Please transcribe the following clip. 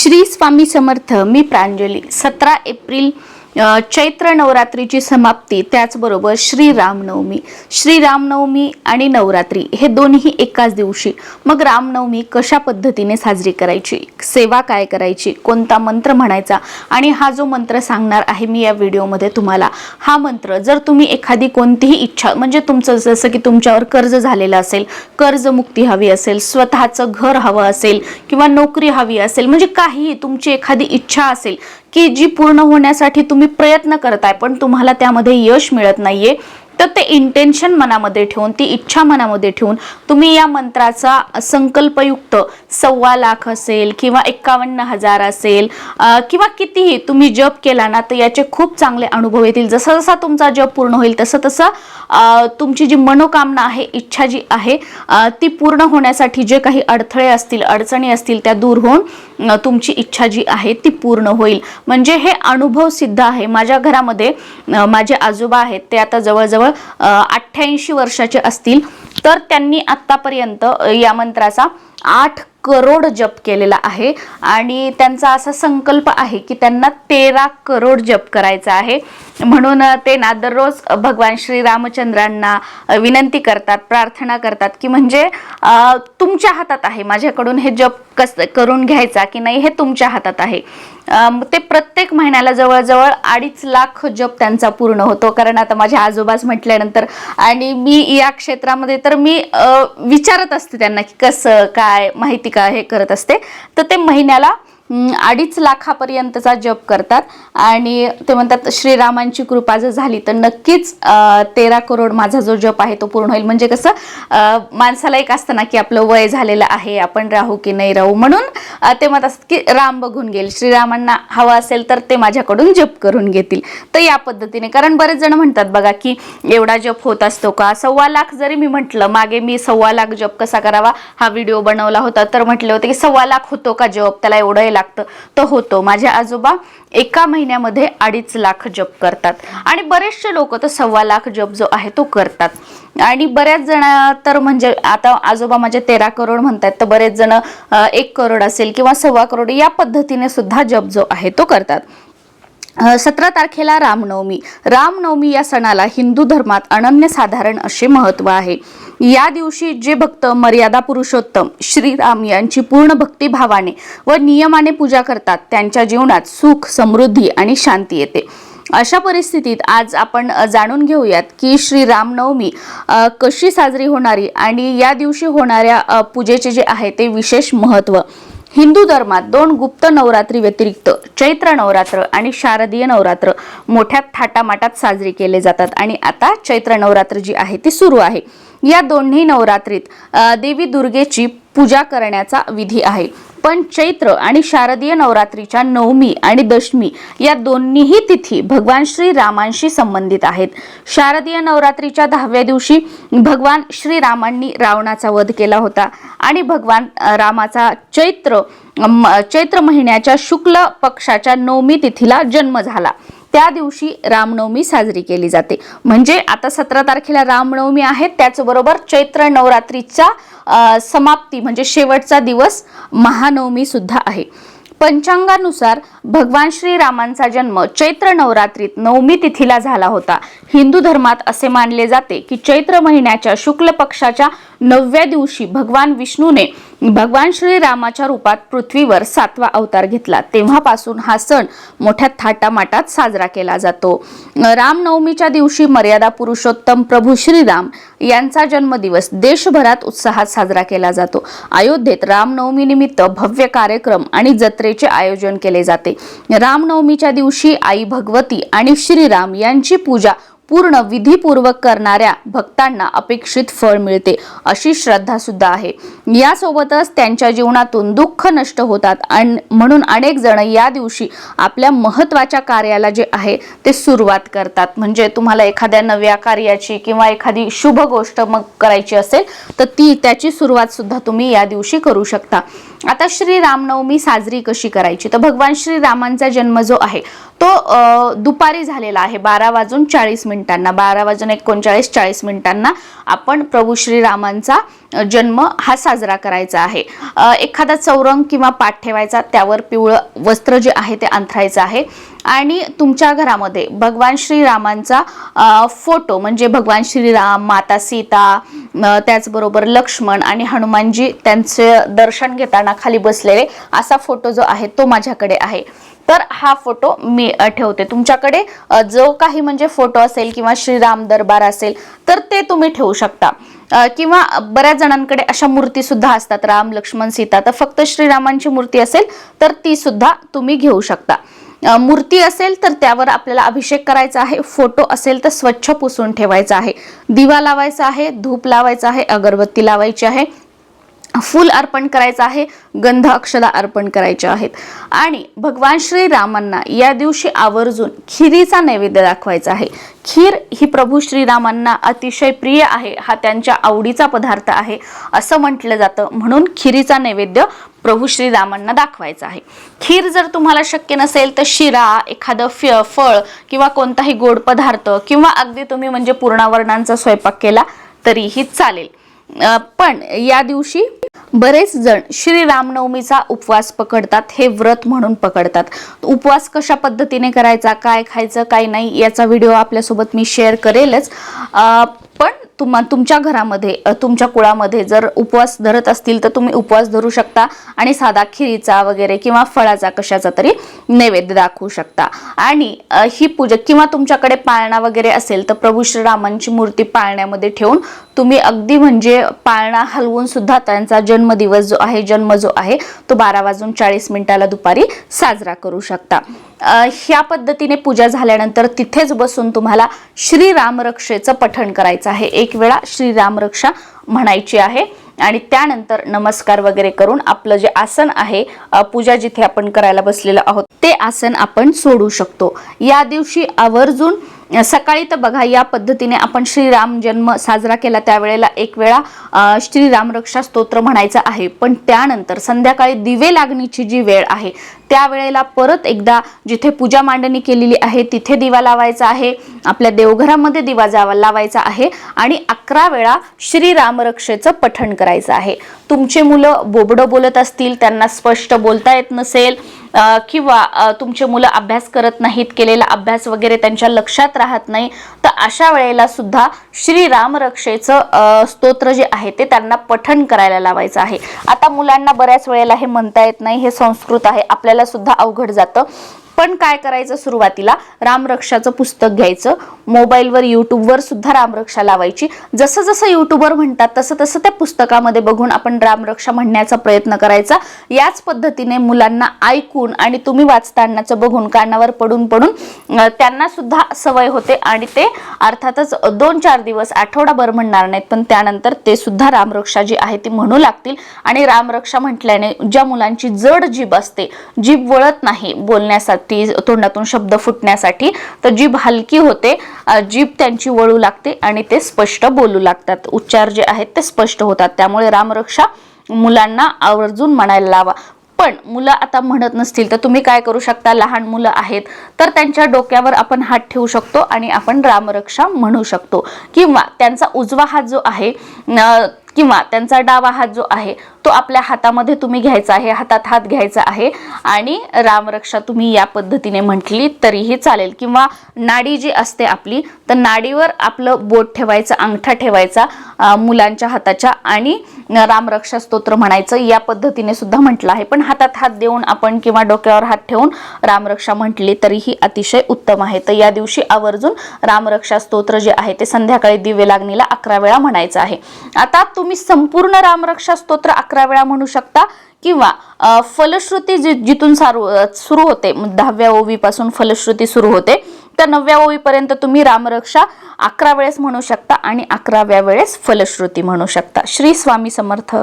श्री स्वामी समर्थ मी प्रांजली. सतरा एप्रिल चैत्र नवरात्रीची समाप्ती त्याचबरोबर श्री रामनवमी आणि नवरात्री हे दोन्ही एकाच दिवशी. मग रामनवमी कशा पद्धतीने साजरी करायची? सेवा काय करायची? कोणता मंत्र म्हणायचा? आणि हा जो मंत्र सांगणार आहे मी या व्हिडिओमध्ये तुम्हाला हा मंत्र जर तुम्ही एखादी कोणतीही इच्छा म्हणजे तुमचं जसं की तुमच्यावर कर्ज झालेलं असेल कर्जमुक्ती हवी असेल स्वतःचं घर हवं असेल किंवा नोकरी हवी असेल म्हणजे काहीही तुमची एखादी इच्छा असेल की जी पूर्ण होण्यासाठी तुम्ही प्रयत्न करताय पण तुम्हाला त्यामध्ये यश मिळत नाहीये. तर ते इंटेन्शन मनामध्ये ठेवून ती इच्छा मनामध्ये ठेवून तुम्ही या मंत्राचा संकल्पयुक्त सव्वा लाख असेल किंवा एक्कावन्न हजार असेल किंवा कितीही तुम्ही जप केला ना तर याचे खूप चांगले अनुभव येतील. जसा जसा तुमचा जप पूर्ण होईल तसं तसं तुमची जी मनोकामना आहे इच्छा जी आहे ती पूर्ण होण्यासाठी जे काही अडथळे असतील अडचणी असतील त्या दूर होऊन तुमची इच्छा जी आहे ती पूर्ण होईल. म्हणजे हे अनुभव सिद्ध आहे. माझ्या घरामध्ये माझे आजोबा आहेत ते आता जवळजवळ अठ्ठ्याऐंशी वर्षाचे असतील तर त्यांनी आत्तापर्यंत या मंत्राचा आठ करोड जप केलेला आहे आणि त्यांचा असा संकल्प आहे की त्यांना तेरा करोड जप करायचा आहे. म्हणून ते ना दररोज भगवान श्री रामचंद्रांना विनंती करतात प्रार्थना करतात की म्हणजे तुमच्या हातात आहे माझ्याकडून हे जप कस करून घ्यायचा की नाही हे तुमच्या हातात आहे. ते प्रत्येक महिन्याला जवळजवळ अडीच लाख जप त्यांचा पूर्ण होतो. कारण आता माझ्या आजोबाच म्हटल्यानंतर आणि मी या क्षेत्रामध्ये तर मी विचारत असते त्यांना की कसं काय माहिती का हे करत असते. तर ते महिन्याला अडीच लाखापर्यंतचा जप करतात. आणि ते म्हणतात श्रीरामांची कृपा जर झाली तर नक्कीच तेरा करोड माझा जो जप आहे तो पूर्ण होईल. म्हणजे कसं माणसाला एक असतं ना की आपलं वय झालेलं आहे आपण राहू की नाही राहू म्हणून ते म्हणत असत की राम बघून घेईल. श्रीरामांना हवा असेल तर ते माझ्याकडून जप करून घेतील. तर या पद्धतीने कारण बरेच जण म्हणतात बघा की एवढा जप होत असतो का? सव्वा लाख जरी मी म्हटलं मागे मी सव्वा लाख जप कसा करावा? हा व्हिडिओ बनवला होता तर म्हटले होते की सव्वा लाख होतो का जप? त्याला एवढं लागतं. तर होतो. माझे आजोबा एका महिन्यामध्ये अडीच लाख जप करतात. आणि बरेचसे लोक तर सव्वा लाख जप जो आहे तो करतात. आणि बऱ्याच जण तर म्हणजे आता आजोबा माझे तेरा करोड म्हणतात तर बरेच जण एक करोड असेल किंवा सव्वा करोड या पद्धतीने सुद्धा जप जो आहे तो करतात. सतरा तारखेला रामनवमी. रामनवमी या सणाला हिंदू धर्मात अनन्यसाधारण असे महत्त्व आहे. या दिवशी जे भक्त मर्यादा पुरुषोत्तम श्रीराम यांची पूर्ण भक्तिभावाने व नियमाने पूजा करतात त्यांच्या जीवनात सुख समृद्धी आणि शांती येते. अशा परिस्थितीत आज आपण जाणून घेऊयात की श्री रामनवमी कशी साजरी होणारी आणि या दिवशी होणाऱ्या पूजेचे जे आहे ते विशेष महत्त्व. हिंदू धर्मात दोन गुप्त नवरात्री व्यतिरिक्त चैत्र नवरात्र आणि शारदीय नवरात्र मोठ्या थाटामाटात साजरी केले जातात. आणि आता चैत्र नवरात्र जी आहे ती सुरू आहे. या दोन्ही नवरात्रीत देवी दुर्गेची पूजा करण्याचा विधी आहे. पण चैत्र आणि शारदीय नवरात्रीच्या नवमी आणि दशमी या दोन्हीही तिथी भगवान श्री रामांशी संबंधित आहेत. शारदीय नवरात्रीच्या दहाव्या दिवशी भगवान श्रीरामांनी रावणाचा वध केला होता आणि भगवान रामाचा चैत्र चैत्र महिन्याच्या शुक्ल पक्षाच्या नवमी तिथीला जन्म झाला. त्या दिवशी रामनवमी साजरी केली जाते. म्हणजे आता सतरा तारखेला रामनवमी आहे त्याचबरोबर चैत्र नवरात्रीचा समाप्ती म्हणजे शेवटचा दिवस महानवमी सुद्धा आहे. पंचांगानुसार भगवान श्रीरामांचा जन्म चैत्र नवरात्रीत नवमी तिथीला झाला होता. हिंदू धर्मात असे मानले जाते की चैत्र महिन्याच्या शुक्ल पक्षाच्या नवव्या दिवशी भगवान विष्णूने भगवान श्रीरामाच्या रूपात पृथ्वीवर सातवा अवतार घेतला. तेव्हापासून हा सण मोठ्या थाटामाटात साजरा केला जातो. रामनवमीच्या दिवशी मर्यादा पुरुषोत्तम प्रभू श्रीराम यांचा जन्मदिवस देशभरात उत्साहात साजरा केला जातो. अयोध्येत रामनवमी निमित्त भव्य कार्यक्रम आणि जत्रेचे आयोजन केले जाते. रामनवमीच्या दिवशी आई भगवती आणि श्रीराम यांची पूजा पूर्ण विधीपूर्वक करणाऱ्या भक्तांना अपेक्षित फळ मिळते अशी श्रद्धा सुद्धा आहे. यासोबतच त्यांच्या जीवनातून दुःख नष्ट होतात आणि म्हणून अनेक जण या दिवशी आपल्या महत्त्वाच्या कार्याला जे आहे ते सुरुवात करतात. म्हणजे तुम्हाला एखाद्या नव्या कार्याची किंवा एखादी शुभ गोष्ट मग करायची असेल तर ती त्याची सुरुवात सुद्धा तुम्ही या दिवशी करू शकता. आता श्री रामनवमी साजरी कशी करायची? तर भगवान श्रीरामांचा जन्म जो आहे तो दुपारी झालेला आहे बारा वाजून चाळीस मिनिटांना. बारा वाजून एकोणचाळीस चाळीस मिनिटांना आपण प्रभू श्रीरामांचा जन्म हा साजरा करायचा आहे. एखादा चौरंग किंवा पाठ ठेवायचा त्यावर पिवळं वस्त्र जे आहे ते अंथरायचं आहे. आणि तुमच्या घरामध्ये भगवान श्रीरामांचा फोटो म्हणजे भगवान श्रीराम माता सीता त्याचबरोबर लक्ष्मण आणि हनुमानजी त्यांचे दर्शन घेताना खाली बसलेले असा फोटो जो आहे तो माझ्याकडे आहे. तर हा फोटो मी ठेवते. तुमच्याकडे जो काही म्हणजे फोटो असेल किंवा श्रीराम दरबार असेल तर ते तुम्ही ठेवू शकता. किंवा बऱ्याच जणांकडे अशा मूर्ती सुद्धा असतात राम लक्ष्मण सीता. तर फक्त श्रीरामांची मूर्ती असेल तर ती सुद्धा तुम्ही घेऊ शकता. मूर्ती असेल तर त्यावर आपल्याला अभिषेक करायचा आहे. फोटो असेल तर स्वच्छ पुसून ठेवायचा आहे. दिवा लावायचा आहे धूप लावायचा आहे अगरबत्ती लावायची आहे. फूल अर्पण करायचं आहे गंध अक्षदा अर्पण करायच्या आहेत. आणि भगवान श्रीरामांना या दिवशी आवर्जून खिरीचा नैवेद्य दाखवायचा आहे. खीर ही प्रभू श्रीरामांना अतिशय प्रिय आहे हा त्यांच्या आवडीचा पदार्थ आहे असं म्हटलं जातं. म्हणून खिरीचा नैवेद्य प्रभू श्रीरामांना दाखवायचा आहे. खीर जर तुम्हाला शक्य नसेल तर शिरा एखादं फ फळ किंवा कोणताही गोड पदार्थ किंवा अगदी तुम्ही म्हणजे पूर्णावर्णांचा स्वयंपाक केला तरीही चालेल. पण या दिवशी बरेच जण श्री रामनवमीचा उपवास पकडतात हे व्रत म्हणून पकडतात. उपवास कशा पद्धतीने करायचा काय खायचं काय नाही याचा व्हिडिओ आपल्यासोबत मी शेअर करेलच. पण तुम्हा तुमच्या घरामध्ये तुमच्या कुळामध्ये जर उपवास धरत असतील तर तुम्ही उपवास धरू शकता आणि साधा खिरीचा वगैरे किंवा फळाचा कशाचा तरी नैवेद्य दाखवू शकता. आणि ही पूजा किंवा तुमच्याकडे पाळणा वगैरे असेल तर प्रभू श्रीरामांची मूर्ती पाळण्यामध्ये ठेवून तुम्ही अगदी म्हणजे पाळणा हलवून सुद्धा त्यांचा जन्मदिवस जो आहे जन्म जो आहे तो बारा वाजून चाळीस मिनिटाला दुपारी साजरा करू शकता. ह्या पद्धतीने पूजा झाल्यानंतर तिथेच बसून तुम्हाला श्रीरामरक्षेचं पठण करायचं आहे. एक वेळा श्रीरामरक्षा म्हणायची आहे. आणि त्यानंतर नमस्कार वगैरे करून आपलं जे आसन आहे पूजा जिथे आपण करायला बसलेलो आहोत ते आसन आपण सोडू शकतो. या दिवशी आवर्जून सकाळी तर बघा या पद्धतीने आपण श्रीराम जन्म साजरा केला. त्यावेळेला एक वेळा श्रीरामरक्षा श्रीराम रक्षा स्तोत्र म्हणायचं आहे. पण त्यानंतर संध्याकाळी दिवे लागणीची जी वेळ आहे त्यावेळेला परत एकदा जिथे पूजा मांडणी केलेली आहे तिथे दिवा लावायचा आहे आपल्या देवघरामध्ये दिवा जावा लावायचा आहे आणि अकरा वेळा श्री रामरक्षेचं पठण करायचं आहे. तुमचे मुलं बोबडं बोलत असतील त्यांना स्पष्ट बोलता येत नसेल किंवा तुमचे मुलं अभ्यास करत नाहीत केलेला अभ्यास वगैरे त्यांच्या लक्षात राहत नाही तर अशा वेळेला सुद्धा श्री रामरक्षेचं स्तोत्र जे आहे ते त्यांना पठण करायला लावायचं आहे. आता मुलांना बऱ्याच वेळेला हे म्हणता येत नाही हे संस्कृत आहे आपल्याला सुद्धा अवघड जातं. पण काय करायचं सुरुवातीला? रामरक्षाचं पुस्तक घ्यायचं. मोबाईलवर यूट्यूबवर सुद्धा रामरक्षा लावायची. जसं जसं यूट्यूबवर म्हणतात तसं तसं त्या पुस्तकामध्ये बघून आपण रामरक्षा म्हणण्याचा प्रयत्न करायचा. याच पद्धतीने मुलांना ऐकून आणि तुम्ही वाचतानाचं बघून कानावर पडून पडून त्यांना सुद्धा सवय होते आणि ते अर्थातच दोन चार दिवस आठवडाभर म्हणणार नाहीत पण त्यानंतर ते सुद्धा रामरक्षा जी आहे ती म्हणू लागतील. आणि रामरक्षा म्हटल्याने ज्या मुलांची जड जीभ असते जीभ वळत नाही बोलण्यासाठी तोंडातून शब्द फुटण्यासाठी तर जीभ हलकी होते जीभ त्यांची वळू लागते आणि ते स्पष्ट बोलू लागतात. उच्चार जे आहेत ते स्पष्ट होतात. त्यामुळे रामरक्षा मुलांना आवर्जून म्हणायला लावा. पण मुलं आता म्हणत नसतील तर तुम्ही काय करू शकता? लहान मुलं आहेत तर त्यांच्या डोक्यावर आपण हात ठेवू शकतो आणि आपण रामरक्षा म्हणू शकतो. किंवा त्यांचा उजवा हात जो आहे किंवा त्यांचा डावा हात जो आहे तो आपल्या हातामध्ये तुम्ही घ्यायचा आहे हातात हात घ्यायचा आहे आणि रामरक्षा तुम्ही या पद्धतीने म्हटली तरीही चालेल. किंवा नाडी जी असते आपली तर नाडीवर आपलं बोट ठेवायचं अंगठा ठेवायचा मुलांच्या हाताच्या आणि रामरक्षा स्तोत्र म्हणायचं या पद्धतीने सुद्धा म्हटलं आहे. पण हातात हात देऊन आपण किंवा डोक्यावर हात ठेवून रामरक्षा म्हटली तरीही अतिशय उत्तम आहे. तर या दिवशी आवर्जून रामरक्षा स्तोत्र जे आहे ते संध्याकाळी दिवे लागणीला अकरा वेळा म्हणायचं आहे. आता तुम्ही संपूर्ण रामरक्षा स्तोत्र अकरा वेळा म्हणू शकता किंवा फलश्रुती जी जिथून सारू सुरू होते दहाव्या ओवीपासून फलश्रुती सुरू होते तर नवव्या ओवीपर्यंत तुम्ही रामरक्षा अकरा वेळेस म्हणू शकता आणि अकराव्या वेळेस फलश्रुती म्हणू शकता. श्री स्वामी समर्थ.